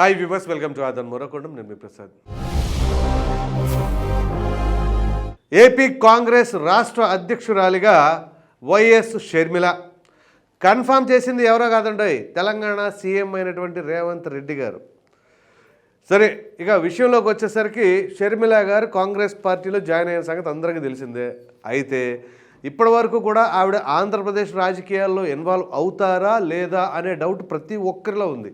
Hi viewers welcome to ఆదన్ మొరకొండం. నేను మీ ప్రసాద్. ఏపీ కాంగ్రెస్ రాష్ట్ర అధ్యక్షురాలిగా వైఎస్ షర్మిల. కన్ఫామ్ చేసింది ఎవరో కాదండి తెలంగాణ సీఎం అయినటువంటి రేవంత్ రెడ్డి గారు. సరే ఇక విషయంలోకి వచ్చేసరికి షర్మిల గారు కాంగ్రెస్ పార్టీలో జాయిన్ అయిన సంగతి అందరికీ తెలిసిందే. అయితే ఇప్పటి వరకు కూడా ఆవిడ ఆంధ్రప్రదేశ్ రాజకీయాల్లో ఇన్వాల్వ్ అవుతారా లేదా అనే డౌట్ ప్రతి ఒక్కరిలో ఉంది.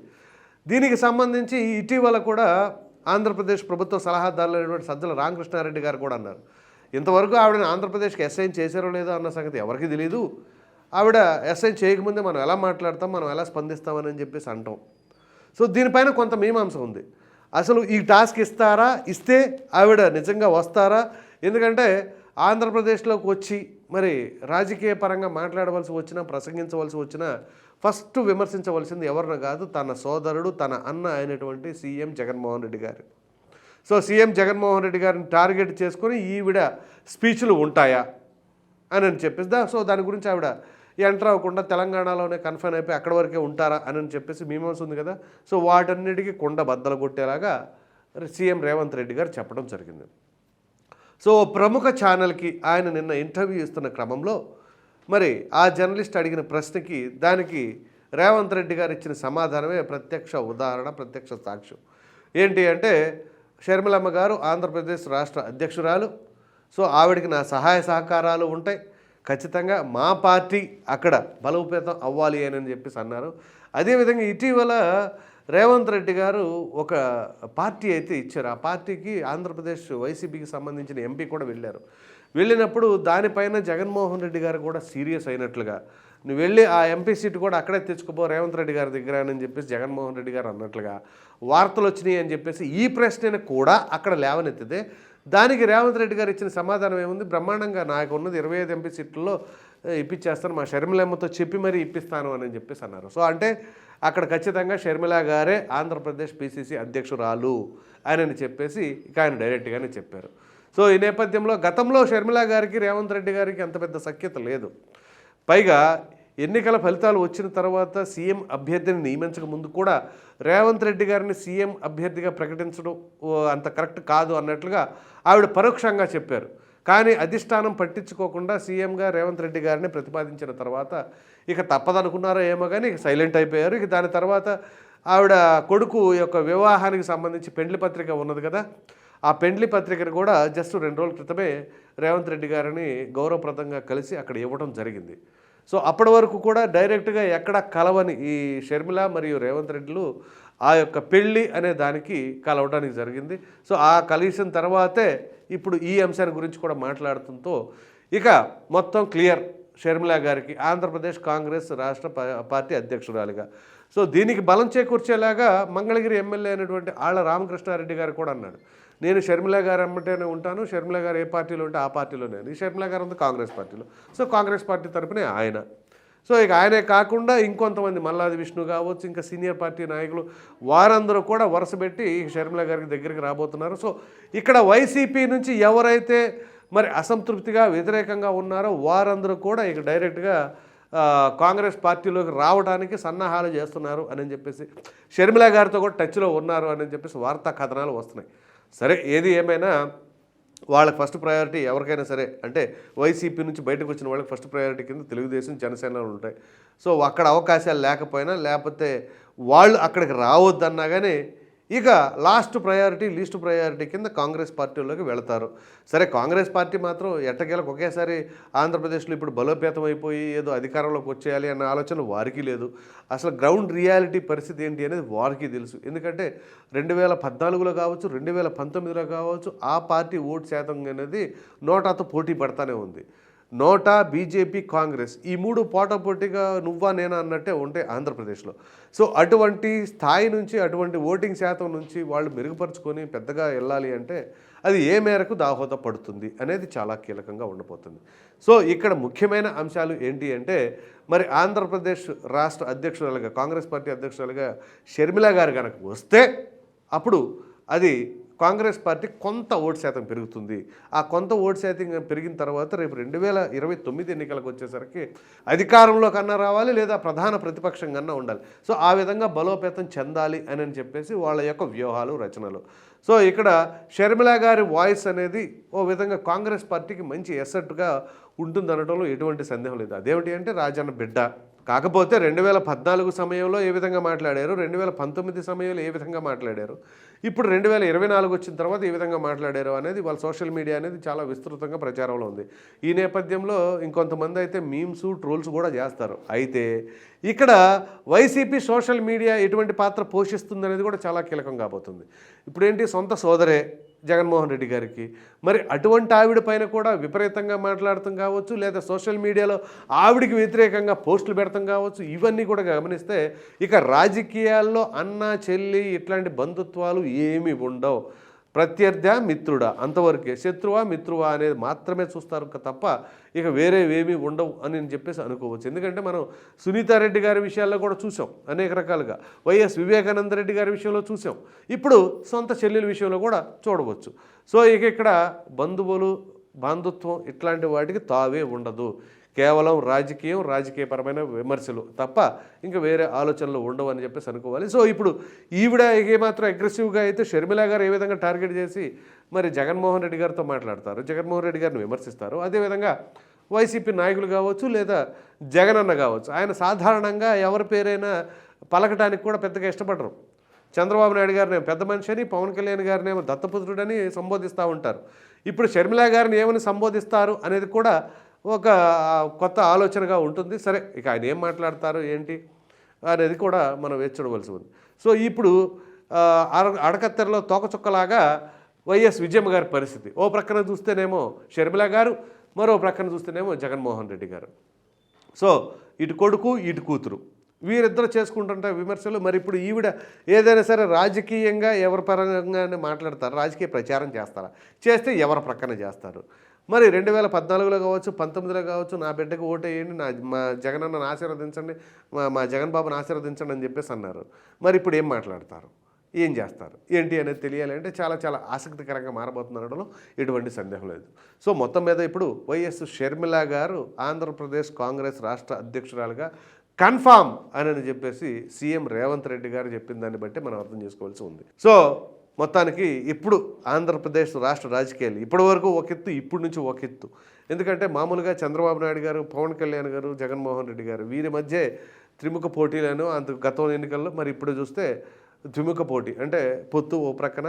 దీనికి సంబంధించి ఇటీవల కూడా ఆంధ్రప్రదేశ్ ప్రభుత్వ సలహాదారులు అయినటువంటి సజ్జల రామకృష్ణారెడ్డి గారు కూడా అన్నారు. ఇంతవరకు ఆవిడని ఆంధ్రప్రదేశ్కి ఎస్ఐన్ చేశారో లేదో అన్న సంగతి ఎవరికి తెలియదు ఆవిడ ఎస్ఐన్ చేయకముందే మనం ఎలా మాట్లాడతాం మనం ఎలా స్పందిస్తామని చెప్పేసి అంటాం. సో దీనిపైన కొంత మీమాంస ఉంది. అసలు ఈ టాస్క్ ఇస్తారా? ఇస్తే ఆవిడ నిజంగా వస్తారా? ఎందుకంటే ఆంధ్రప్రదేశ్లోకి వచ్చి మరి రాజకీయ పరంగా మాట్లాడవలసి వచ్చినా ప్రసంగించవలసి వచ్చినా ఫస్ట్ విమర్శించవలసింది ఎవరినో కాదు తన సోదరుడు తన అన్న అయినటువంటి సీఎం జగన్మోహన్ రెడ్డి గారు. సో సీఎం జగన్మోహన్ రెడ్డి గారిని టార్గెట్ చేసుకొని ఈవిడ స్పీచ్లు ఉంటాయా అని అని చెప్పేసి దా సో దాని గురించి ఆవిడ ఎంటర్ అవ్వకుండా తెలంగాణలోనే కన్ఫైన్ అయిపోయి అక్కడ వరకే ఉంటారా అని అని చెప్పేసి మీమాంస ఉంది కదా. సో వాటన్నిటికీ కుండ బద్దలు కొట్టేలాగా సీఎం రేవంత్ రెడ్డి గారు చెప్పడం జరిగింది. సో ప్రముఖ ఛానల్కి ఆయన నిన్న ఇంటర్వ్యూ ఇస్తున్న క్రమంలో మరి ఆ జర్నలిస్ట్ అడిగిన ప్రశ్నకి దానికి రేవంత్ రెడ్డి గారు ఇచ్చిన సమాధానమే ప్రత్యక్ష ఉదాహరణ ప్రత్యక్ష సాక్ష్యం. ఏంటి అంటే షర్మిలమ్మ గారు ఆంధ్రప్రదేశ్ రాష్ట్ర అధ్యక్షురాలు. సో ఆవిడకి నా సహాయ సహకారాలు ఉంటాయి. ఖచ్చితంగా మా పార్టీ అక్కడ బలోపేతం అవ్వాలి అని చెప్పేసి అన్నారు. అదేవిధంగా ఇటీవల రేవంత్ రెడ్డి గారు ఒక పార్టీ అయితే ఇచ్చారు. ఆ పార్టీకి ఆంధ్రప్రదేశ్ వైసీపీకి సంబంధించిన ఎంపీ కూడా వెళ్ళారు. వెళ్ళినప్పుడు దానిపైన జగన్మోహన్ రెడ్డి గారు కూడా సీరియస్ అయినట్లుగా నువ్వు వెళ్ళి ఆ ఎంపీ సీటు కూడా అక్కడే తెచ్చుకోబో రేవంత్ రెడ్డి గారి దగ్గర అని చెప్పేసి జగన్మోహన్ రెడ్డి గారు అన్నట్లుగా వార్తలు వచ్చినాయి అని చెప్పేసి ఈ ప్రశ్నను కూడా అక్కడ లేవనెత్తితే దానికి రేవంత్ రెడ్డి గారు ఇచ్చిన సమాధానం ఏముంది? బ్రహ్మాండంగా నాకు ఉన్నది ఇరవై ఐదు ఎంపీ సీట్లలో ఇప్పించేస్తాను మా షర్మిలమ్మతో చెప్పి మరీ ఇప్పిస్తాను అని చెప్పేసి అన్నారు. సో అంటే అక్కడ ఖచ్చితంగా షర్మిల గారే ఆంధ్రప్రదేశ్ పిసిసి అధ్యక్షురాలు అని చెప్పేసి ఇక ఆయన డైరెక్ట్గానే చెప్పారు. సో ఈ నేపథ్యంలో గతంలో షర్మిల గారికి రేవంత్ రెడ్డి గారికి అంత పెద్ద సఖ్యత లేదు. పైగా ఎన్నికల ఫలితాలు వచ్చిన తర్వాత సీఎం అభ్యర్థిని నియమించక ముందు కూడా రేవంత్ రెడ్డి గారిని సీఎం అభ్యర్థిగా ప్రకటించడం ఓ, అంత కరెక్ట్ కాదు అన్నట్లుగా ఆవిడ పరోక్షంగా చెప్పారు. కానీ అధిష్టానం పట్టించుకోకుండా సీఎంగా రేవంత్ రెడ్డి గారిని ప్రతిపాదించిన తర్వాత ఇక తప్పదనుకున్నారో ఏమో కానీ ఇక సైలెంట్ అయిపోయారు. ఇక దాని తర్వాత ఆవిడ కొడుకు యొక్క వివాహానికి సంబంధించి పెండ్లి పత్రిక ఉన్నది కదా. ఆ పెండ్లి పత్రికను కూడా జస్ట్ రెండు రోజుల క్రితమే రేవంత్ రెడ్డి గారిని గౌరవప్రదంగా కలిసి అక్కడ ఇవ్వడం జరిగింది. సో అప్పటి వరకు కూడా డైరెక్ట్గా ఎక్కడ కలవని ఈ షర్మిల మరియు రేవంత్ రెడ్డిలు ఆ యొక్క పెళ్ళి అనే దానికి కలవడానికి జరిగింది. సో ఆ కలిసిన తర్వాతే ఇప్పుడు ఈ అంశాన్ని గురించి కూడా మాట్లాడుతుంతో ఇక మొత్తం క్లియర్ షర్మిల గారికి ఆంధ్రప్రదేశ్ కాంగ్రెస్ రాష్ట్ర పార్టీ అధ్యక్షురాలిగా. సో దీనికి బలం చేకూర్చేలాగా మంగళగిరి ఎమ్మెల్యే అయినటువంటి ఆళ్ళ రామకృష్ణారెడ్డి గారు కూడా అన్నాడు. నేను షర్మిల గారు అమ్మటేనే ఉంటాను షర్మిల గారు ఏ పార్టీలో ఉంటే ఆ పార్టీలో నేను. షర్మిల గారు అంతా కాంగ్రెస్ పార్టీలో. సో కాంగ్రెస్ పార్టీ తరపునే ఆయన. సో ఇక ఆయనే కాకుండా ఇంకొంతమంది మల్లాది విష్ణు కావచ్చు ఇంకా సీనియర్ పార్టీ నాయకులు వారందరూ కూడా వరుసపెట్టి షర్మిల గారికి దగ్గరికి రాబోతున్నారు. సో ఇక్కడ వైసీపీ నుంచి ఎవరైతే మరి అసంతృప్తిగా వ్యతిరేకంగా ఉన్నారో వారందరూ కూడా ఇక డైరెక్ట్గా కాంగ్రెస్ పార్టీలోకి రావడానికి సన్నాహాలు చేస్తున్నారు అని చెప్పేసి షర్మిల గారితో కూడా టచ్లో ఉన్నారు అని చెప్పేసి వార్తా కథనాలు వస్తున్నాయి. సరే ఏది ఏమైనా వాళ్ళకి ఫస్ట్ ప్రయారిటీ ఎవరికైనా సరే అంటే వైసీపీ నుంచి బయటకు వచ్చిన వాళ్ళకి ఫస్ట్ ప్రయారిటీ కింద తెలుగుదేశం జనసేనలు ఉంటాయి. సో అక్కడ అవకాశాలు లేకపోయినా లేకపోతే వాళ్ళు అక్కడికి రావద్దన్నా కానీ ఇక లాస్ట్ ప్రయారిటీ లీస్ట్ ప్రయారిటీ కింద కాంగ్రెస్ పార్టీలోకి వెళతారు. సరే కాంగ్రెస్ పార్టీ మాత్రం ఎట్టకేలకు ఒకేసారి ఆంధ్రప్రదేశ్లో ఇప్పుడు బలోపేతం అయిపోయి ఏదో అధికారంలోకి వచ్చేయాలి అన్న ఆలోచన వారికి లేదు. అసలు గ్రౌండ్ రియాలిటీ పరిస్థితి ఏంటి అనేది వారికి తెలుసు. ఎందుకంటే రెండు వేల పద్నాలుగులో కావచ్చు రెండు వేల పంతొమ్మిదిలో కావచ్చు ఆ పార్టీ ఓటు శాతం అనేది నోటాతో పోటీ పడతానే ఉంది. NOTA BJP Congress. ఈ మూడు పోటాపోటీగా నువ్వా నేనా అన్నట్టే ఉంటాయి ఆంధ్రప్రదేశ్లో. సో అటువంటి స్థాయి నుంచి అటువంటి ఓటింగ్ శాతం నుంచి వాళ్ళు మెరుగుపరుచుకొని పెద్దగా వెళ్ళాలి అంటే అది ఏ మేరకు దాహోద పడుతుంది అనేది చాలా కీలకంగా ఉండబోతుంది. సో ఇక్కడ ముఖ్యమైన అంశాలు ఏంటి అంటే మరి ఆంధ్రప్రదేశ్ రాష్ట్ర అధ్యక్షురాలుగా కాంగ్రెస్ పార్టీ అధ్యక్షురాలుగా షర్మిల గారు కనుక వస్తే అప్పుడు అది కాంగ్రెస్ పార్టీ కొంత ఓటు శాతం పెరుగుతుంది. ఆ కొంత ఓటు శాతం పెరిగిన తర్వాత రేపు రెండు వేల ఇరవై తొమ్మిది ఎన్నికలకు వచ్చేసరికి అధికారంలో కన్నా రావాలి లేదా ప్రధాన ప్రతిపక్షం కన్నా ఉండాలి. సో ఆ విధంగా బలోపేతం చెందాలి అని అని చెప్పేసి వాళ్ళ యొక్క వ్యూహాలు రచనలు. సో ఇక్కడ షర్మిల గారి వాయిస్ అనేది ఓ విధంగా కాంగ్రెస్ పార్టీకి మంచి ఎసెట్గా ఉంటుందనడంలో ఎటువంటి సందేహం లేదు. అదేమిటి అంటే రాజన్న బిడ్డ. కాకపోతే రెండు వేల పద్నాలుగు సమయంలో ఏ విధంగా మాట్లాడారు? రెండు వేల పంతొమ్మిది సమయంలో ఏ విధంగా మాట్లాడారు? ఇప్పుడు రెండు వేల ఇరవై నాలుగు వచ్చిన తర్వాత ఏ విధంగా మాట్లాడారు అనేది వాళ్ళ సోషల్ మీడియా అనేది చాలా విస్తృతంగా ప్రచారంలో ఉంది. ఈ నేపథ్యంలో ఇంకొంతమంది అయితే మీమ్స్ ట్రోల్స్ కూడా చేస్తారు. అయితే ఇక్కడ వైసీపీ సోషల్ మీడియా ఎటువంటి పాత్ర పోషిస్తుంది అనేది కూడా చాలా కీలకం కాబోతుంది. ఇప్పుడు ఏంటి సొంత సోదరే జగన్మోహన్ రెడ్డి గారికి. మరి అటువంటి ఆవిడ పైన కూడా విపరీతంగా మాట్లాడటం కావచ్చు లేదా సోషల్ మీడియాలో ఆవిడికి వ్యతిరేకంగా పోస్టులు పెడతాం కావచ్చు ఇవన్నీ కూడా గమనిస్తే ఇక రాజకీయాల్లో అన్న చెల్లి ఇట్లాంటి బంధుత్వాలు ఏమీ ఉండవు. ప్రత్యర్థ మిత్రుడా. అంతవరకే శత్రువా మిత్రువా అనేది మాత్రమే చూస్తారు తప్ప ఇక వేరేవేమీ ఉండవు అని నేను చెప్పేసి అనుకోవచ్చు. ఎందుకంటే మనం సునీతారెడ్డి గారి విషయాల్లో కూడా చూసాం అనేక రకాలుగా. వైఎస్ వివేకానంద రెడ్డి గారి విషయంలో చూసాం. ఇప్పుడు సొంత చెల్లెల విషయంలో కూడా చూడవచ్చు. సో ఇక ఇక్కడ బంధువులు బంధుత్వం ఇట్లాంటి వాటికి తావే ఉండదు. కేవలం రాజకీయం రాజకీయపరమైన విమర్శలు తప్ప ఇంకా వేరే ఆలోచనలు ఉండవు అని చెప్పేసి అనుకోవాలి. సో ఇప్పుడు ఈవిడ ఏమాత్రం అగ్రెసివ్గా అయితే షర్మిల గారు ఏ విధంగా టార్గెట్ చేసి మరి జగన్మోహన్ రెడ్డి గారితో మాట్లాడతారు? జగన్మోహన్ రెడ్డి గారిని విమర్శిస్తారు. అదేవిధంగా వైసీపీ నాయకులు కావచ్చు లేదా జగనన్న కావచ్చు ఆయన సాధారణంగా ఎవరి పేరైనా పలకటానికి కూడా పెద్దగా ఇష్టపడరు. చంద్రబాబు నాయుడు గారిని పెద్ద మనిషి అని పవన్ కళ్యాణ్ గారిని ఏమో దత్తపుత్రుడని సంబోధిస్తూ ఉంటారు. ఇప్పుడు షర్మిల గారిని ఏమని సంబోధిస్తారు అనేది కూడా ఒక కొత్త ఆలోచనగా ఉంటుంది. సరే ఇక ఆయన ఏం మాట్లాడతారు ఏంటి అనేది కూడా మనం వేచి చూడవలసి ఉంది. సో ఇప్పుడు అర- అడకత్తెరలో తోకచుక్కలాగా వైఎస్ విజయమ్మ గారి పరిస్థితి. ఓ ప్రక్కన చూస్తేనేమో షర్మిల గారు మరో ప్రక్కన చూస్తేనేమో జగన్మోహన్ రెడ్డి గారు. సో ఇటు కొడుకు ఇటు కూతురు. వీరిద్దరు చేసుకుంటుంటే విమర్శలు. మరి ఇప్పుడు ఈవిడ ఏదైనా సరే రాజకీయంగా ఎవరి పరంగానే మాట్లాడతారు? రాజకీయ ప్రచారం చేస్తారా? చేస్తే ఎవరి ప్రక్కన చేస్తారు? మరి రెండు వేల పద్నాలుగులో కావచ్చు పంతొమ్మిదిలో కావచ్చు నా బిడ్డకు ఓటేయండి నా మా జగనన్నను ఆశీర్వదించండి మా మా జగన్ బాబుని ఆశీర్వదించండి అని చెప్పేసి అన్నారు. మరి ఇప్పుడు ఏం మాట్లాడతారు? ఏం చేస్తారు? ఏంటి అనేది తెలియాలి అంటే చాలా చాలా ఆసక్తికరంగా మారబోతుంది అనడంలో ఎటువంటి సందేహం లేదు. సో మొత్తం మీద ఇప్పుడు వైఎస్ షర్మిల గారు ఆంధ్రప్రదేశ్ కాంగ్రెస్ రాష్ట్ర అధ్యక్షురాలుగా కన్ఫామ్ అని చెప్పేసి సీఎం రేవంత్ రెడ్డి గారు చెప్పిన దాన్ని బట్టి మనం అర్థం చేసుకోవాల్సి ఉంది. సో మొత్తానికి ఇప్పుడు ఆంధ్రప్రదేశ్ రాష్ట్ర రాజకీయాలు ఇప్పటి వరకు ఒక ఎత్తు ఇప్పుడు నుంచి ఒక ఎత్తు. ఎందుకంటే మామూలుగా చంద్రబాబు నాయుడు గారు పవన్ కళ్యాణ్ గారు జగన్మోహన్ రెడ్డి గారు వీరి మధ్య త్రిముఖ పోటీలను అంత గతం ఎన్నికల్లో మరి ఇప్పుడు చూస్తే ద్విముఖ పోటీ. అంటే పొత్తు ఓ ప్రక్కన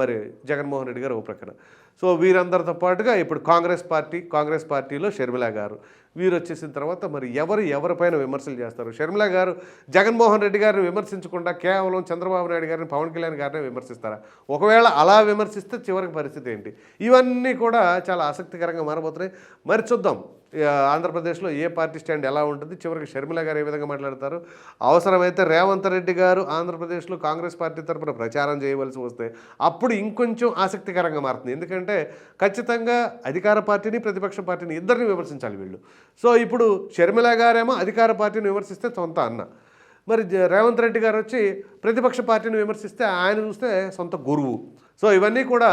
మరి జగన్మోహన్ రెడ్డి గారు ఓ ప్రక్కన. సో వీరందరితో పాటుగా ఇప్పుడు కాంగ్రెస్ పార్టీ కాంగ్రెస్ పార్టీలో షర్మిల గారు. వీరు వచ్చేసిన తర్వాత మరి ఎవరు ఎవరిపైన విమర్శలు చేస్తారు? షర్మిల గారు జగన్మోహన్ రెడ్డి గారిని విమర్శించకుండా కేవలం చంద్రబాబు నాయుడు గారిని పవన్ కళ్యాణ్ గారిని విమర్శిస్తారా? ఒకవేళ అలా విమర్శిస్తే చివరికి పరిస్థితి ఏంటి? ఇవన్నీ కూడా చాలా ఆసక్తికరంగా మారబోతున్నాయి. మరి చూద్దాం. ఆంధ్రప్రదేశ్లో ఏ పార్టీ స్టాండ్ ఎలా ఉంటుంది? చివరికి షర్మిల గారు ఏ విధంగా మాట్లాడతారు? అవసరమైతే రేవంత్ రెడ్డి గారు ఆంధ్రప్రదేశ్లో కాంగ్రెస్ పార్టీ తరపున ప్రచారం చేయవలసి వస్తే అప్పుడు ఇంకొంచెం ఆసక్తికరంగా మారుతుంది. ఎందుకంటే ఖచ్చితంగా అధికార పార్టీని ప్రతిపక్ష పార్టీని ఇద్దరిని విమర్శించాలి వీళ్ళు. సో ఇప్పుడు షర్మిల గారేమో అధికార పార్టీని విమర్శిస్తే సొంత అన్న. మరి రేవంత్ రెడ్డి గారు వచ్చి ప్రతిపక్ష పార్టీని విమర్శిస్తే ఆయన చూస్తే సొంత గురువు. సో ఇవన్నీ కూడా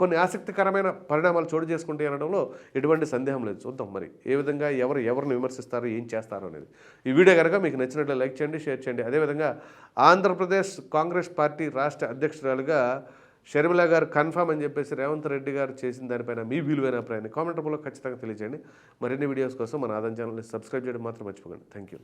కొన్ని ఆసక్తికరమైన పరిణామాలు చోటు చేసుకుంటే అనడంలో ఎటువంటి సందేహం లేదు. చూద్దాం మరి ఏ విధంగా ఎవరు ఎవరిని విమర్శిస్తారు ఏం చేస్తారు అనేది. ఈ వీడియో కనుక మీకు నచ్చినట్లు లైక్ చేయండి షేర్ చేయండి. అదేవిధంగా ఆంధ్రప్రదేశ్ కాంగ్రెస్ పార్టీ రాష్ట్ర అధ్యక్షురాలుగా షర్మిల గారు కన్ఫామ్ అని చెప్పేసి రేవంత్ రెడ్డి గారు చేసిన దానిపైన మీ విలువైన అభిప్రాయాన్ని కామెంట్ రూపంలో ఖచ్చితంగా తెలియజేయండి. మరిన్ని వీడియోస్ కోసం మన ఆదాయం ఛానల్ని సబ్స్క్రైబ్ చేయడం మాత్రం మర్చిపోకండి. Thank you